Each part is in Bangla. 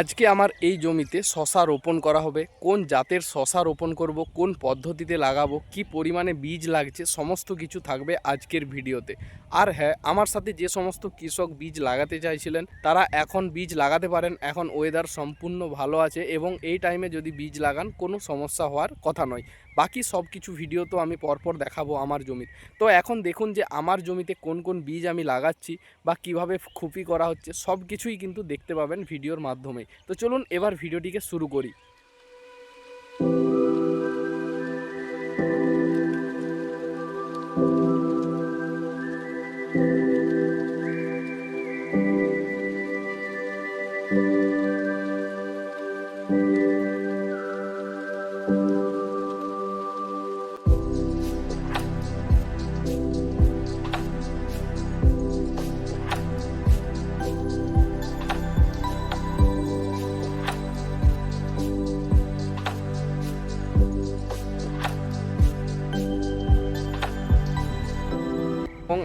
আজকে আমার এই জমিতে শশা রোপণ করা হবে। কোন জাতের শশা রোপণ করব, কোন পদ্ধতিতে লাগাবো, কি পরিমাণে বীজ লাগছে, সমস্ত কিছু থাকবে আজকের ভিডিওতে। আর হ্যাঁ আমার সাথে যে সমস্ত কৃষক বীজ লাগাতে চাইছিলেন, তারা এখন বীজ লাগাতে পারেন। এখন ওয়েদার সম্পূর্ণ ভালো আছে এবং এই টাইমে যদি বীজ লাগান, কোনো সমস্যা হওয়ার কথা নয়। বাকি সব কিছু ভিডিও তো আমি পরপর দেখাবো আমার জমির। তো এখন দেখুন যে আমার জমিতে কোন কোন বীজ আমি লাগাচ্ছি বা কীভাবে খুপি করা হচ্ছে, সব কিছুই কিন্তু দেখতে পাবেন ভিডিওর মাধ্যমে তো চলুন এবার ভিডিওটিকে শুরু করি। এবং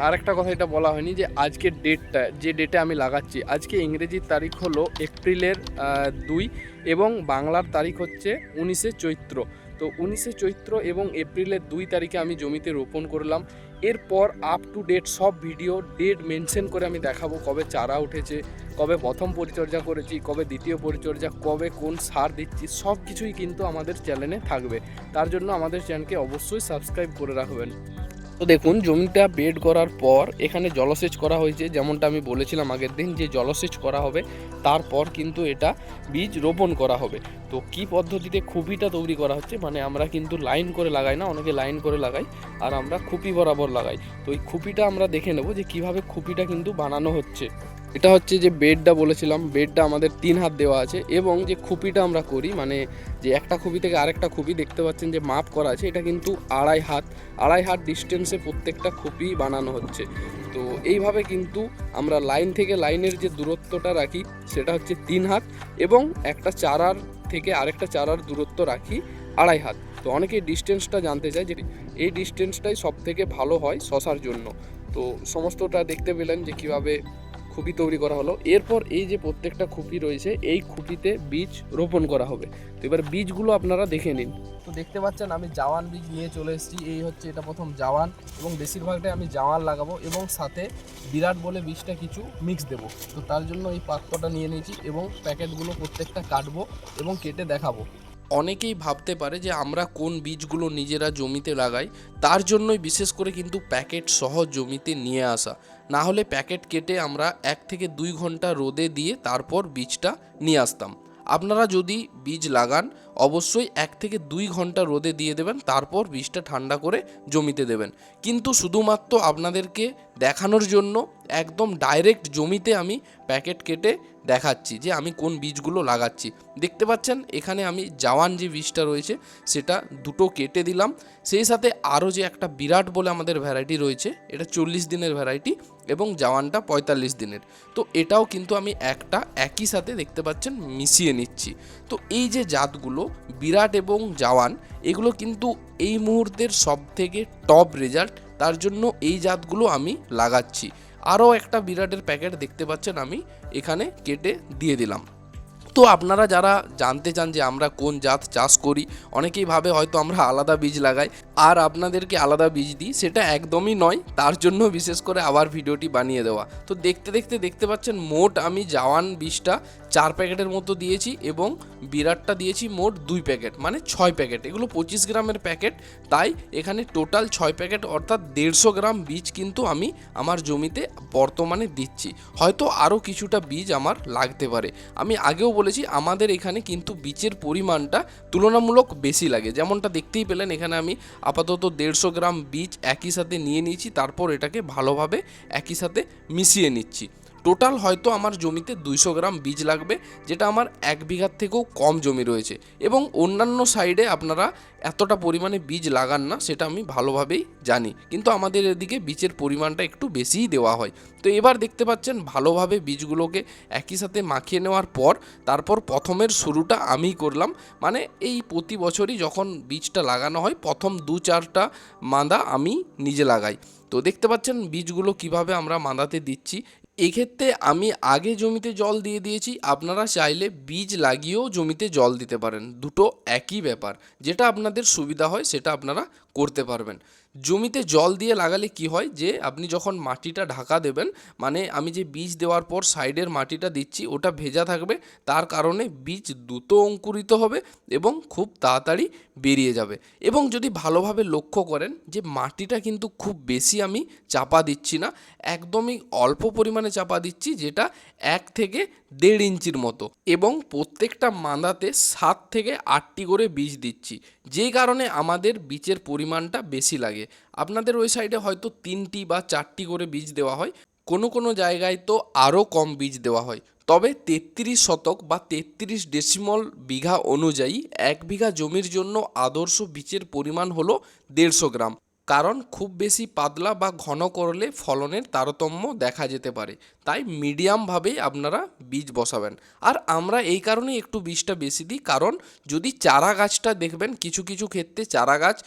আরেকটা কথা এটা বলা হয়নি যে আজকের ডেটটা, যে ডেটে আমি লাগাচ্ছি। আজকে ইংরেজির তারিখ হলো এপ্রিলের দুই এবং বাংলার তারিখ হচ্ছে উনিশে চৈত্র। তো উনিশে চৈত্র এবং এপ্রিলের দুই তারিখে আমি জমিতে রোপণ করলাম। এরপর আপ টু ডেট সব ভিডিও ডেট মেনশন করে আমি দেখাবো কবে চারা উঠেছে, কবে প্রথম পরিচর্যা করেছি, কবে দ্বিতীয় পরিচর্যা, কবে কোন সার দিচ্ছি, সব কিছুই কিন্তু আমাদের চ্যানেলে থাকবে। তার জন্য আমাদের চ্যানেলকে অবশ্যই সাবস্ক্রাইব করে রাখবেন। তো দেখুন, জমিটা বেড করার পর এখানে জলসেচ করা হয়েছে। যেমনটা আমি বলেছিলাম আগের দিন যে জলসেচ করা হবে, তারপর কিন্তু এটা বীজ রোপণ করা হবে। তো কি পদ্ধতিতে খুপিটা তৈরি করা হচ্ছে মানে আমরা কিন্তু লাইন করে লাগাই না, অনেকে লাইন করে লাগাই, আর আমরা খুপি বরাবর লাগাই। তো এই খুপিটা আমরা দেখে নেব যে কীভাবে খুপিটা কিন্তু বানানো হচ্ছে। এটা হচ্ছে যে বেডটা বলেছিলাম, বেডটা আমাদের তিন হাত দেওয়া আছে এবং যে খুপিটা আমরা করি মানে যে একটা খুপি থেকে আরেকটা খুপি, দেখতে পাচ্ছেন যে মাপ করা আছে, এটা কিন্তু আড়াই হাত আড়াই হাত ডিস্টেন্সে প্রত্যেকটা খুপি বানানো হচ্ছে। তো এইভাবে কিন্তু আমরা লাইন থেকে লাইনের যে দূরত্বটা রাখি, সেটা হচ্ছে তিন হাত এবং একটা চারার থেকে আরেকটা চারার দূরত্ব রাখি আড়াই হাত। তো অনেকে ডিস্টেন্সটা জানতে চায় যে এই ডিস্টেন্সটাই সব থেকে ভালো হয় শশার জন্য। তো সমস্তটা দেখতে পেলেন যে কীভাবে খুপি তৈরি করা হলো। এরপর এই যে প্রত্যেকটা খুপি রয়েছে, এই খুপিতে বীজ রোপণ করা হবে। তো এবার বীজগুলো আপনারা দেখে নিন। তো দেখতে পাচ্ছেন, আমি জাওয়ান বীজ নিয়ে চলে এসেছি। এই হচ্ছে এটা প্রথম জাওয়ান এবং বেশিরভাগটাই আমি জাওয়ান লাগাবো এবং সাথে বিরাট বলে বীজটা কিছু মিক্স দেবো। তো তার জন্য এই পাত্রটা নিয়ে নিয়েছি এবং প্যাকেটগুলো প্রত্যেকটা কাটবো এবং কেটে দেখাবো। অনেকেই ভাবতে পারে যে আমরা কোন বীজগুলো নিজেরা জমিতে লাগাই, তার জন্যই বিশেষ করে কিন্তু প্যাকেট সহ জমিতে নিয়ে আসা। না হলে প্যাকেট কেটে আমরা এক থেকে দুই ঘণ্টা রোদে দিয়ে তারপর বীজটা নিয়ে আসতাম। আপনারা যদি বীজ লাগান অবশ্যই এক থেকে দুই ঘণ্টা রোদে দিয়ে দেবেন, তারপর বীজটা ঠান্ডা করে জমিতে দেবেন। কিন্তু শুধুমাত্র আপনাদেরকে দেখানোর জন্য একদম ডাইরেক্ট জমিতে আমি প্যাকেট কেটে দেখাচ্ছি যে আমি কোন বীজগুলো লাগাচ্ছি। দেখতে পাচ্ছেন, এখানে আমি জাওয়ান যে বীজটা রয়েছে, সেটা দুটো কেটে দিলাম। সেই সাথে আরও যে একটা বিরাট বলে আমাদের ভ্যারাইটি রয়েছে, এটা চল্লিশ দিনের ভ্যারাইটি এবং জাওয়ানটা পঁয়তাল্লিশ দিনের। তো এটাও কিন্তু আমি একটা একই সাথে দেখতে পাচ্ছেন মিশিয়ে নিচ্ছি। তো এই যে জাতগুলো বিরাট এবং জাওয়ান, এগুলো কিন্তু এই মুহূর্তের সব থেকে টপ রেজাল্ট তার জন্য এই জাতগুলো আমি লাগাচ্ছি। আরও একটা বিরাটের প্যাকেট দেখতে পাচ্ছেন আমি, এখানে কেটে দিয়ে দিলাম। তো আপনারা যারা জানতে চান যে আমরা কোন জাত চাষ করি, অনেকেই ভাবে হয়তো আমরা আলাদা বীজ লাগাই। আর আপনাদেরকে আলাদা বীজ দিই, সেটা একদমই নয়। তার জন্য বিশেষ করে আবার ভিডিওটি বানিয়ে দেওয়া। তো দেখতে দেখতে দেখতে পাচ্ছেন মোট আমি জাওয়ান বীজটা চার প্যাকেটের মতো দিয়েছি এবং বিরাটটা দিয়েছি মোট দুই প্যাকেট মানে ছয় প্যাকেট। এগুলো পঁচিশ গ্রামের প্যাকেট, তাই এখানে টোটাল ছয় প্যাকেট অর্থাৎ দেড়শো গ্রাম বীজ কিন্তু আমি আমার জমিতে বর্তমানে দিচ্ছি। হয়তো আরও কিছুটা বীজ আমার লাগতে পারে। আমি আগেও বলেছি, আমাদের এখানে কিন্তু বীজের পরিমাণটা তুলনামূলক বেশি লাগে। যেমনটা দেখতেই পেলেন, এখানে আমি আপাতত দেড়শো গ্রাম বীজ একই সাথে নিয়ে নিয়েছি, তারপর এটাকে ভালোভাবে একই সাথে মিশিয়ে নিচ্ছি। টোটাল হয়তো আমার জমিতে দুইশো গ্রাম বীজ লাগবে, যেটা আমার এক বিঘার থেকেও কম জমি রয়েছে। এবং অন্যান্য সাইডে আপনারা এতটা পরিমাণে বীজ লাগান না, সেটা আমি ভালোভাবেই জানি। কিন্তু আমাদের এদিকে বীজের পরিমাণটা একটু বেশিই দেওয়া হয়। তো এবার দেখতে পাচ্ছেন, ভালোভাবে বীজগুলোকে একই সাথে মাখিয়ে নেওয়ার পর, তারপর প্রথমের শুরুটা আমিই করলাম। মানে এই প্রতি বছরই যখন বীজটা লাগানো হয়, প্রথম দু চারটা মাদা আমি নিজে লাগাই। তো দেখতে পাচ্ছেন, বীজগুলো কীভাবে আমরা মাদাতে দিচ্ছি এক্ষেত্রে আমি আগে জমিতে জল দিয়ে দিয়েছি, আপনারা চাইলে বীজ লাগিয়েও জমিতে জল দিতে পারেন। দুটো একই ব্যাপার, যেটা আপনাদের সুবিধা হয় সেটা আপনারা করতে পারবেন। জমিতে জল দিয়ে লাগালে কি হয় যে, আপনি যখন মাটিটা ঢাকা দেবেন মানে আমি যে বীজ দেওয়ার পর সাইডের মাটিটা দিচ্ছি, ওটা ভেজা থাকবে, তার কারণে বীজ দ্রুত অঙ্কুরিত হবে এবং খুব তাড়াতাড়ি বেরিয়ে যাবে। এবং যদি ভালোভাবে লক্ষ্য করেন যে মাটিটা কিন্তু খুব বেশি আমি চাপা দিচ্ছি না, একদমই অল্প পরিমাণে চাপা দিচ্ছি, যেটা এক থেকে দেড় ইঞ্চির মতো। এবং প্রত্যেকটা মাদাতে সাত থেকে আটটি করে বীজ দিচ্ছি যেই কারণে আমাদের বীজের পরিমাণটা বেশি লাগে। আপনাদের ওই সাইডে হয়তো তিনটি বা চারটি করে বীজ দেওয়া হয়, কোনো কোনো জায়গায় তো আরও কম বীজ দেওয়া হয়। তবে তেত্রিশ শতক বা তেত্রিশ ডেসিমল বিঘা অনুযায়ী এক বিঘা জমির জন্য আদর্শ বীজের পরিমাণ হলো দেড়শো গ্রাম। কারণ খুব বেশি পাতলা বা ঘন করলে ফলনের তারতম্য দেখা যেতে পারে। তাই মিডিয়ামভাবেই আপনারা বীজ বসাবেন। আর আমরা এই কারণে একটু বীজটা বেশি দিই, কারণ যদি চারা গাছটা দেখবেন, কিছু কিছু ক্ষেত্রে চারা গাছ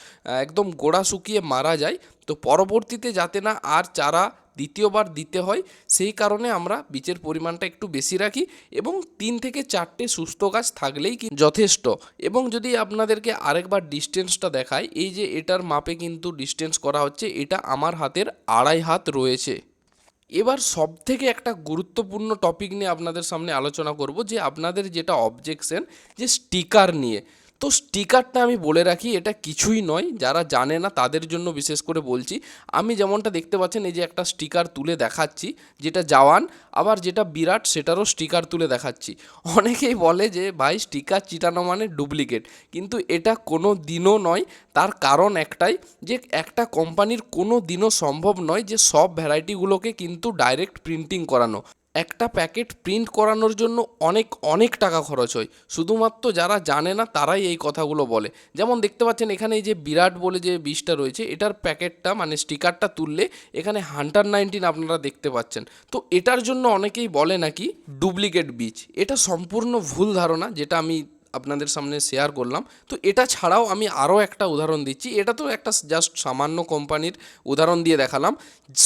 একদম গোড়া শুকিয়ে মারা যায়, তো পরবর্তীতে যাতে না আর চারা দ্বিতীয়বার দিতে হয়, সেই কারণে আমরা বীজের পরিমাণটা একটু বেশি রাখি এবং তিন থেকে চারটে সুস্থ গাছ থাকলেই কি যথেষ্ট। এবং যদি আপনাদেরকে আরেকবার ডিস্টেন্সটা দেখাই, এই যে এটার মাপে কিন্তু ডিস্টেন্স করা হচ্ছে, এটা আমার হাতের আড়াই হাত রয়েছে। এবার সব থেকে একটা গুরুত্বপূর্ণ টপিক নিয়ে আপনাদের সামনে আলোচনা করব, যে আপনাদের যেটা অবজেকশন যে স্টিকার নিয়ে। তো স্টিকারটা আমি বলে রাখি, এটা কিছুই নয়। যারা জানে না, তাদের জন্য বিশেষ করে বলছি। আমি যেমনটা দেখতে পাচ্ছেন, এই যে একটা স্টিকার তুলে দেখাচ্ছি, যেটা জওয়ান, আবার যেটা বিরাট, সেটারও স্টিকার তুলে দেখাচ্ছি। অনেকেই বলে যে, ভাই, স্টিকার চিটানো মানে ডুপ্লিকেট। কিন্তু এটা কোনো দিনও নয়। তার কারণ একটাই, যে একটা কোম্পানির কোনো দিনও সম্ভব নয় যে সব ভ্যারাইটিগুলোকে কিন্তু ডাইরেক্ট প্রিন্টিং করানো। একটা প্যাকেট প্রিন্ট করানোর জন্য অনেক অনেক টাকা খরচ হয়। শুধুমাত্র যারা জানে না, তারাই এই কথাগুলো বলে। যেমন দেখতে পাচ্ছেন, এখানে এই যে বিরাট বলে যে বীজটা রয়েছে, এটার প্যাকেটটা মানে স্টিকারটা তুললে এখানে হান্টার নাইনটিন আপনারা দেখতে পাচ্ছেন। তো এটার জন্য অনেকেই বলে নাকি ডুপ্লিকেট বীজ। এটা সম্পূর্ণ ভুল ধারণা, যেটা আমি আপনাদের সামনে শেয়ার করলাম। তো এটা ছাড়াও আমি আরও একটা উদাহরণ দিচ্ছি। এটা তো একটা জাস্ট সামান্য কোম্পানির উদাহরণ দিয়ে দেখালাম।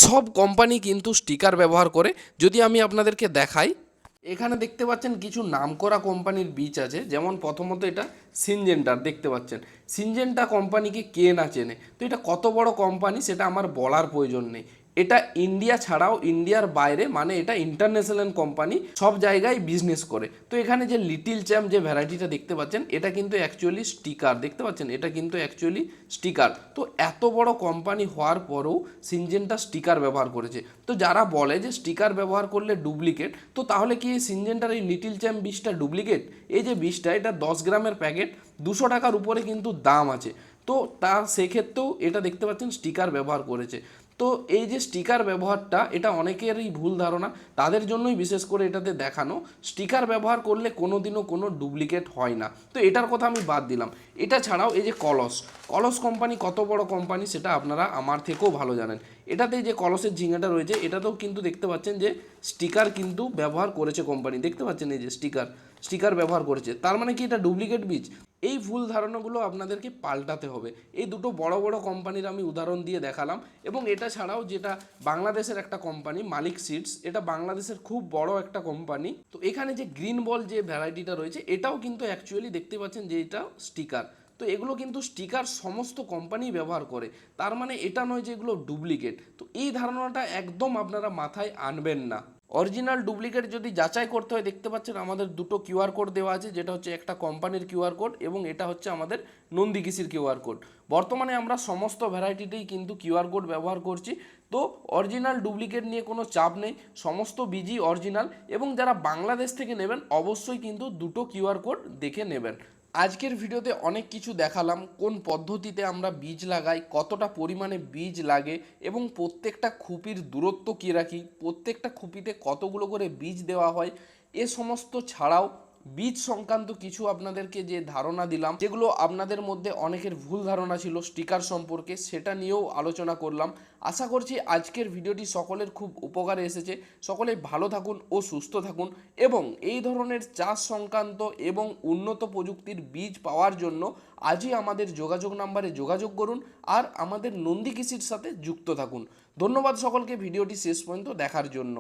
সব কোম্পানি কিন্তু স্টিকার ব্যবহার করে। যদি আমি আপনাদেরকে দেখাই, এখানে দেখতে পাচ্ছেন কিছু নামকরা কোম্পানির বীজ আছে। যেমন প্রথমত এটা সিনজেন্টার দেখতে পাচ্ছেন। সিনজেন্টা কোম্পানিকে কে না চেনে? তো এটা কত বড় কোম্পানি সেটা আমার বলার প্রয়োজন নেই। এটা ইন্ডিয়া ছাড়াও ইন্ডিয়ার বাইরে মানে এটা ইন্টারন্যাশনাল কোম্পানি সব জায়গায় বিজনেস করে। তো এখানে যে লিটিল চ্যাম্প যে ভ্যারাইটিটা দেখতে পাচ্ছেন, এটা কিন্তু অ্যাকচুয়ালি স্টিকার দেখতে পাচ্ছেন? এটা কিন্তু অ্যাকচুয়ালি স্টিকার তো এত বড় কোম্পানি হওয়ার পরেও সিনজেন্টা স্টিকার ব্যবহার করেছে। তো যারা বলে যে স্টিকার ব্যবহার করলে ডুপ্লিকেট তো তাহলে কি এই সিনজেন্টার এই লিটিল চ্যাম্প বীজটা ডুপ্লিকেট এই যে বীজটা, এটা দশ গ্রামের প্যাকেট দুশো টাকার উপরে কিন্তু দাম আছে। তো তার সেক্ষেত্রেও এটা দেখতে পাচ্ছেন স্টিকার ব্যবহার করেছে। তো এই যে স্টিকার ব্যবহারটা, এটা অনেকেরই ভুল ধারণা। তাদের জন্যই বিশেষ করে এটাতে দেখানো। স্টিকার ব্যবহার করলে কোনো দিনও কোনো ডুপ্লিকেট হয় না। তো এটার কথা আমি বাদ দিলাম। এটা ছাড়াও এই যে কলস। কলস কোম্পানি কত বড় কোম্পানি সেটা আপনারা আমার থেকেও ভালো জানেন। এটাতে যে কলসের ঝিঙাটা রয়েছে, এটাতেও কিন্তু দেখতে পাচ্ছেন যে স্টিকার কিন্তু ব্যবহার করেছে কোম্পানি। দেখতে পাচ্ছেন এই যে স্টিকার। স্টিকার ব্যবহার করেছে। তার মানে কি এটা ডুপ্লিকেট বীজ? এই ভুল ধারণাগুলো আপনাদেরকে পাল্টাতে হবে। এই দুটো বড় বড় কোম্পানির আমি উদাহরণ দিয়ে দেখালাম এবং এটা ছাড়াও যেটা বাংলাদেশের একটা কোম্পানি মালিক সিডস, এটা বাংলাদেশের খুব বড় একটা কোম্পানি তো এখানে যে গ্রিন বল যে ভ্যারাইটিটা রয়েছে, এটাও কিন্তু অ্যাকচুয়ালি দেখতে পাচ্ছেন যে এটা স্টিকার। তো এগুলো কিন্তু স্টিকার সমস্ত কোম্পানি ব্যবহার করে। তার মানে এটা নয় যে এগুলো ডুপ্লিকেট। তো এই ধারণাটা একদম আপনারা মাথায় আনবেন না। অরিজিনাল ডুপ্লিকেট যদি যাচাই করতে হয়, দেখতে পাচ্ছেন আমাদের দুটো কিউআর কোড দেওয়া আছে, যেটা হচ্ছে একটা কোম্পানির কিউআর কোড এবং এটা হচ্ছে আমাদের নন্দী কৃষির কিউআর কোড। বর্তমানে আমরা সমস্ত ভ্যারাইটিতেই কিন্তু কিউআর কোড ব্যবহার করছি। তো অরিজিনাল ডুপ্লিকেট নিয়ে কোনো চাপ নেই, সমস্ত বিজি অরিজিনাল এবং যারা বাংলাদেশ থেকে নেবেন, অবশ্যই কিন্তু দুটো কিউআর কোড দেখে নেবেন। আজকের ভিডিওতে অনেক কিছু দেখালাম, কোন পদ্ধতিতে আমরা বীজ লাগাই, কতটা পরিমাণে বীজ লাগে এবং প্রত্যেকটা খুপির দূরত্ব কী রাখি, প্রত্যেকটা খুপিতে কতগুলো করে বীজ দেওয়া হয়, এ সমস্ত ছাড়াও বীজ সংক্রান্ত কিছু আপনাদেরকে যে ধারণা দিলাম, যেগুলো আপনাদের মধ্যে অনেকের ভুল ধারণা ছিল, স্টিকার সম্পর্কে সেটা নিয়েও আলোচনা করলাম। আশা করছি আজকের ভিডিওটি সকলের খুব উপকারে এসেছে। সকলে ভালো থাকুন ও সুস্থ থাকুন এবং এই ধরনের চাষ সংক্রান্ত এবং উন্নত প্রযুক্তির বীজ পাওয়ার জন্য আজই আমাদের যোগাযোগ নাম্বারে যোগাযোগ করুন আর আমাদের নন্দী কৃষির সাথে যুক্ত থাকুন। ধন্যবাদ সকলকে, ভিডিওটি শেষ পর্যন্ত দেখার জন্য।